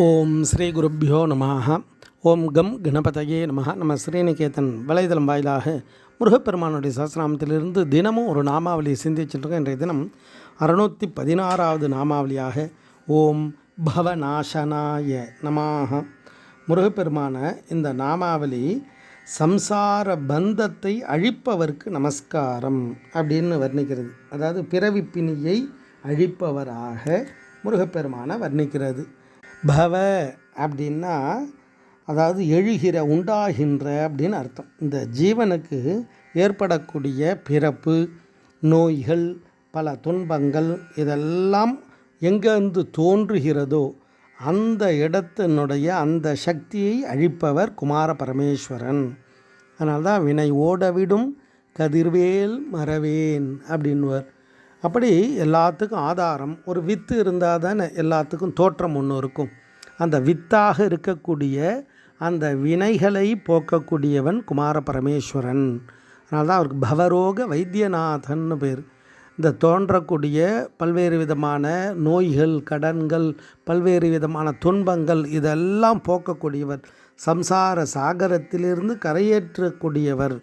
ஓம் ஸ்ரீ குருப்பியோ நமஹ. ஓம் கம் கணபதையே நமஹ. நம்ம ஸ்ரீநிகேதன் வலைதளம் வாயிலாக முருகப்பெருமானுடைய சஹஸ்ரநாமத்திலிருந்து தினமும் ஒரு நாமாவளியை சிந்திச்சுட்ருக்கோம். இன்றைய தினம் அறுநூற்றி பதினாறாவது நாமாவளியாக ஓம் பவநாசனாய நமாக முருகப்பெருமான இந்த நாமாவளி சம்சார பந்தத்தை அழிப்பவருக்கு நமஸ்காரம் அப்படின்னு வர்ணிக்கிறது. அதாவது பிறவிப்பிணியை அழிப்பவராக முருகப்பெருமானை வர்ணிக்கிறது. பவ அப்படின்னா அதாவது எழுகிற உண்டாகின்ற அப்படின்னு அர்த்தம். இந்த ஜீவனுக்கு ஏற்படக்கூடிய பிறப்பு நோய்கள் பல துன்பங்கள் இதெல்லாம் எங்கேருந்து தோன்றுகிறதோ அந்த இடத்தினுடைய அந்த சக்தியை அழிப்பவர் குமார பரமேஸ்வரன். அதனால்தான் வினை ஓடவிடும் கதிர்வேல் மறவேன் அப்படின்வர் அப்படி எல்லாத்துக்கும் ஆதாரம் ஒரு வித்து இருந்தால் தானே எல்லாத்துக்கும் தோற்றம் ஒன்று இருக்கும். அந்த வித்தாக இருக்கக்கூடிய அந்த வினைகளை போக்கக்கூடியவன் குமார பரமேஸ்வரன் அதனால தான் அவருக்கு பவரோக வைத்தியநாதன்னு பேர். இந்த தோன்றக்கூடிய பல்வேறு விதமான நோய்கள் கடன்கள் பல்வேறு விதமான துன்பங்கள் இதெல்லாம் போக்கக்கூடியவர் சம்சார சாகரத்திலிருந்து கரையேற்றக்கூடியவர்.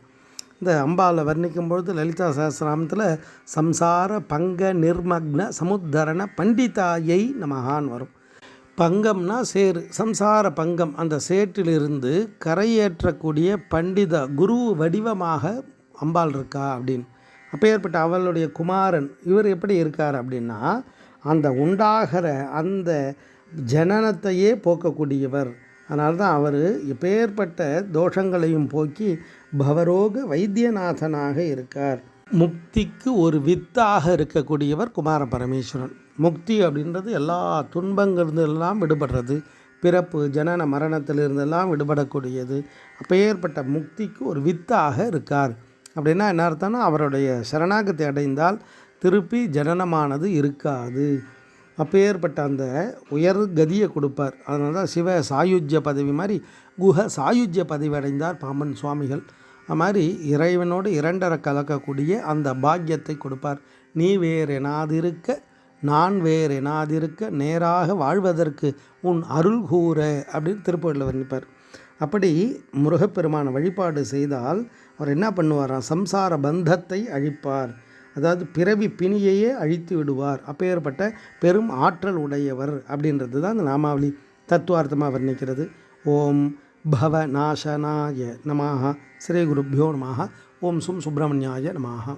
இந்த அம்பாவை வர்ணிக்கும் பொழுது லலிதா சஹசிராமத்தில் சம்சார பங்க நிர்மக்ன சமுத்தரண பண்டிதாயை நமகான் வரும். பங்கம்னா சேரு சம்சார பங்கம். அந்த சேற்றிலிருந்து கரையேற்றக்கூடிய பண்டித குரு வடிவமாக அம்பாள் இருக்கா? அப்படின்னு. அப்பேற்பட்ட அவளுடைய குமாரன் இவர் எப்படி இருக்கார் அப்படின்னா அந்த உண்டாகிற அந்த ஜனனத்தையே போக்கக்கூடியவர். அதனால்தான் அவர் எப்பேற்பட்ட தோஷங்களையும் போக்கி பவரோக வைத்தியநாதனாக இருக்கார். முக்திக்கு ஒரு வித்தாக இருக்கக்கூடியவர் குமார பரமேஸ்வரன். முக்தி அப்படின்றது எல்லா துன்பங்கிருந்தெல்லாம் விடுபடுறது பிறப்பு ஜனன மரணத்திலிருந்தெல்லாம் விடுபடக்கூடியது. அப்பேற்பட்ட முக்திக்கு ஒரு வித்தாக இருக்கார். அப்படின்னா என்ன அர்த்தம்னா அவருடைய சரணாகத்தை அடைந்தால் திருப்பி ஜனனமானது இருக்காது. அப்பேற்பட்ட அந்த உயர் கதியை கொடுப்பார். அதனால தான் சிவ சாயுஜ்ய பதவி மாதிரி குஹ சாயுஜ்ய பதவி அடைந்தார் பாம்பன் சுவாமிகள். அது மாதிரி இறைவனோடு இரண்டரை கலக்கக்கூடிய அந்த பாக்கியத்தை கொடுப்பார். நீ வேறு எனாதிருக்க நான் வேறு எனாதிருக்க நேராக வாழ்வதற்கு உன் அருள் கூற அப்படின்னு திருப்பூரில் வர்ணிப்பார். அப்படி முருகப்பெருமான வழிபாடு செய்தால் அவர் என்ன பண்ணுவாராம்? சம்சார பந்தத்தை அழிப்பார். அதாவது பிறவி பிணியையே அழித்து விடுவார். அப்பேற்பட்ட பெரும் ஆற்றல் உடையவர் அப்படின்றது தான் அந்த நாமாவளி தத்துவார்த்தமாக வர்ணிக்கிறது. ஓம் பவ நாசனாய நமாக ஸ்ரீ குருப்பியோ நமாக ஓம் சும் சுப்பிரமணியாய நமாக